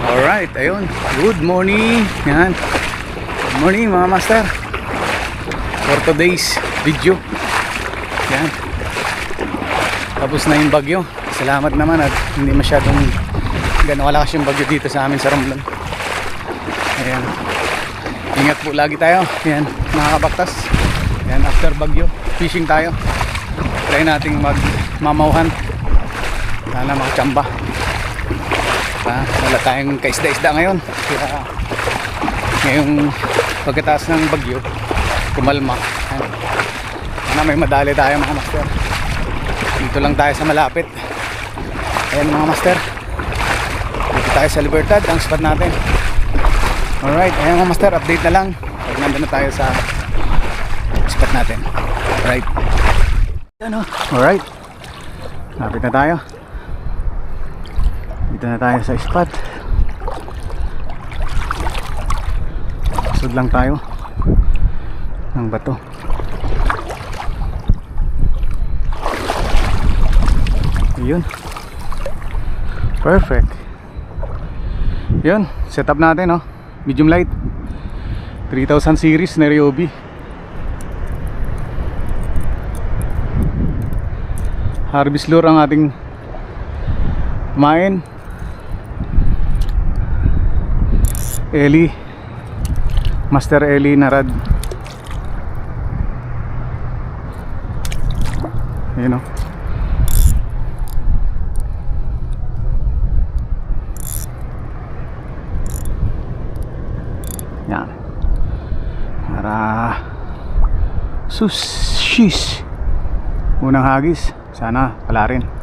Alright, ayun. Good morning. Yan. Good morning mga master. For today's video. Yan. Tapos na yung bagyo. Salamat naman at hindi masyadong gano'ng kalakas yung bagyo dito sa amin sa Romblon. Ayan. Ingat po lagi tayo. Yan, mga kabaktas. Yan, after bagyo, fishing tayo. Try nating magmamauhan. Sana makachamba. Ah, wala tayong kaisda-isda ngayon. Kaya ngayong pagkataas ng bagyo, kumalma. Sana may madali tayo mga master. Dito lang tayo sa malapit. Ayan mga master. Dito tayo sa Libertad, ang spot natin. Alright, ayan mga master, update na lang. Pag nandun na tayo sa spot natin. Alright. Ano? Alright. Lapit na tayo. Dito na tayo sa spot. Sud lang tayo ng bato. Yun. Perfect. Yun, setup natin, no? Medium light. 3000 series na Ryobi. Harvest lure ang ating main. Eli. Master Eli Narad. Ayun, no? Yan. Para sushis. Unang hagis. Sana pala rin.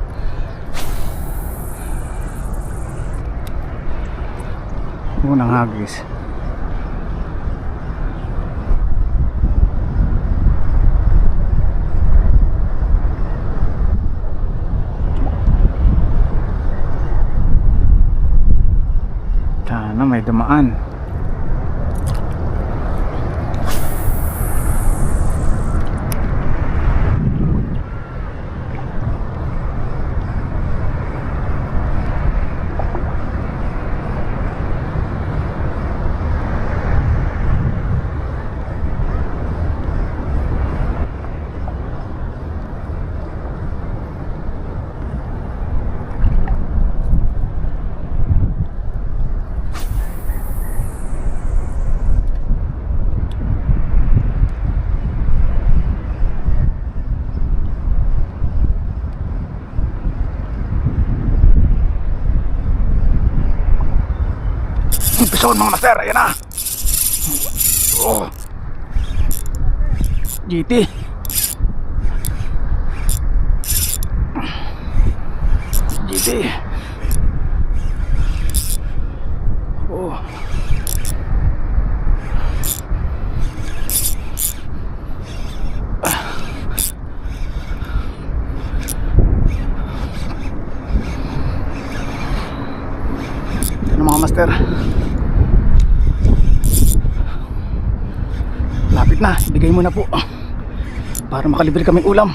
Unang hagis. Sana may dumaan. Episode mga master, ayan na. Oh. GT. GT. Oh. Ano mga master? Lapit na, ibigay mo na po. Para makalibre kaming ulam.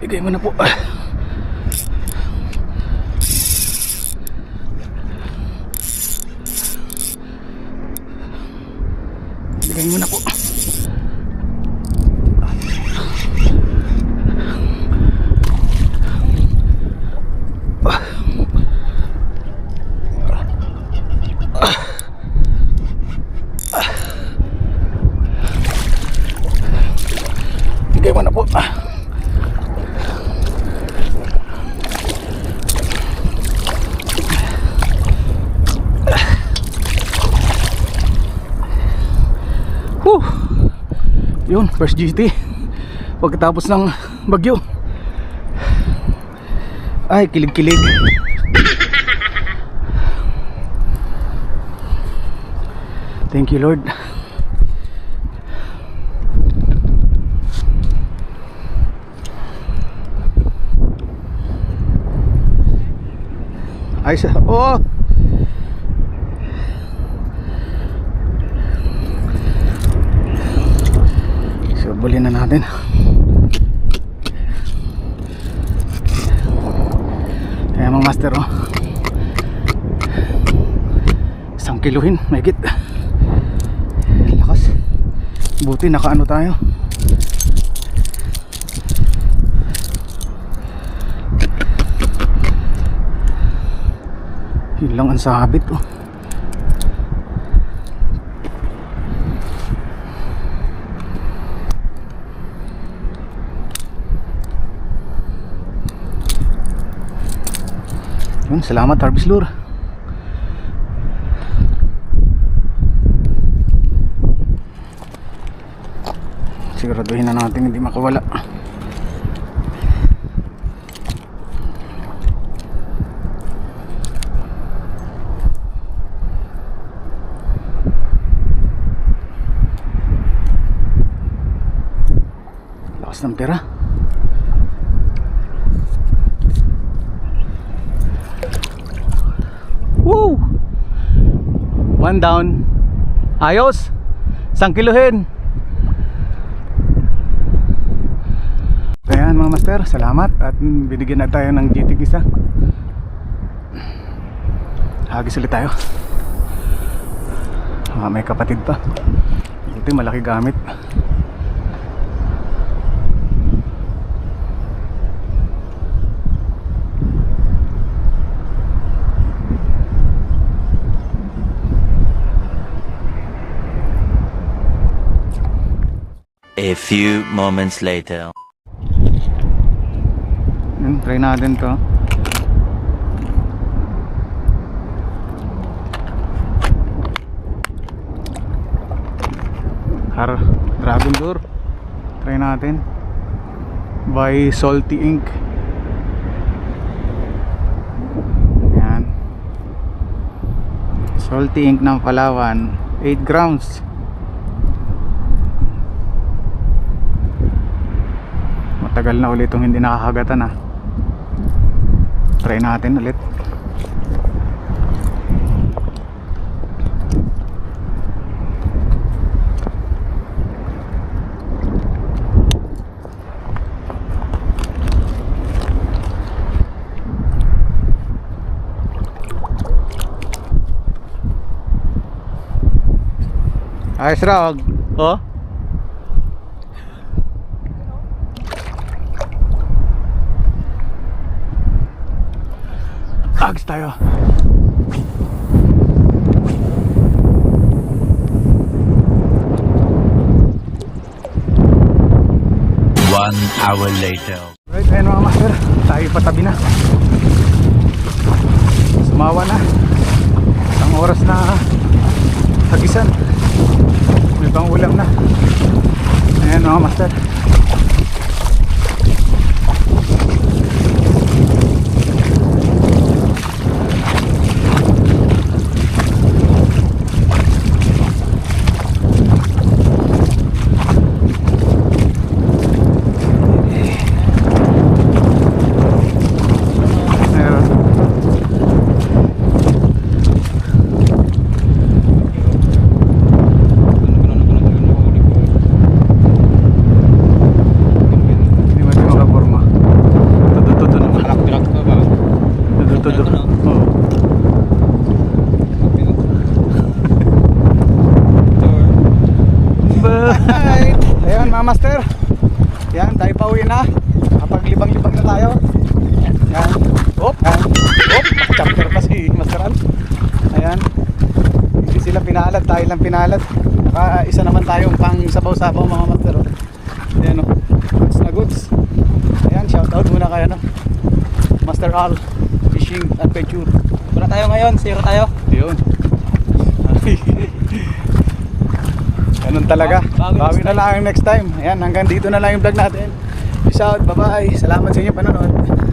Bigay mo na po. Bigay mo na po. Bigay mo na po. Whew. Yun, first GT. Pagkatapos ng bagyo. Ay, kilig-kilig. Thank you, Lord. Ay, sa... Oh! Habulin na natin Ayan mga master oh. Isang kiluhin, mahigit. Lakas. Buti nakaano tayo. Yun lang ang sabit oh. Yun, salamat Harvest Lure. Siguraduhin na natin hindi makawala. Lakas ng pera. One down. Ayos. Isang kiluhin. Ayan mga master, salamat at binigyan na tayo ng GT isa. Hagis ulit tayo. Ah, may kapatid pa. Buti malaki gamit. A few moments later. Yun, try natin to. Har Dragon Door. Try natin. By Salty Ink. Yan. Salty Ink ng Palawan. 8 grams. Matagal na ulit itong hindi nakakagatan ah. Try natin ulit. Ayos raw. Oh. Ags tayo. One hour later. Right, ayun mga master. Tayo patabi na. Sumawa na. Isang oras na hagisan. May pang ulam na. Ayan mga master. Bye! Ayan mga master. Yan, tayo pa uwi na. Kapaglibang-libang na tayo. Yan. Op! Yan. Op! Chapter pa si Master Al. Ayan. Hindi sila pinalad, tayo lang pinalad. Naka isa naman tayong pang sabaw-sabaw mga master. oh. Ayan o. Goods na goods. Ayan, shoutout muna kay ano. Master Al. Fishing Adventure. Wala tayo ngayon, zero tayo. Yun. Ganun talaga. Bawi na lang next time. Ayan, hanggang dito na lang yung vlog natin. Peace out. Bye-bye. Salamat sa inyo panonood.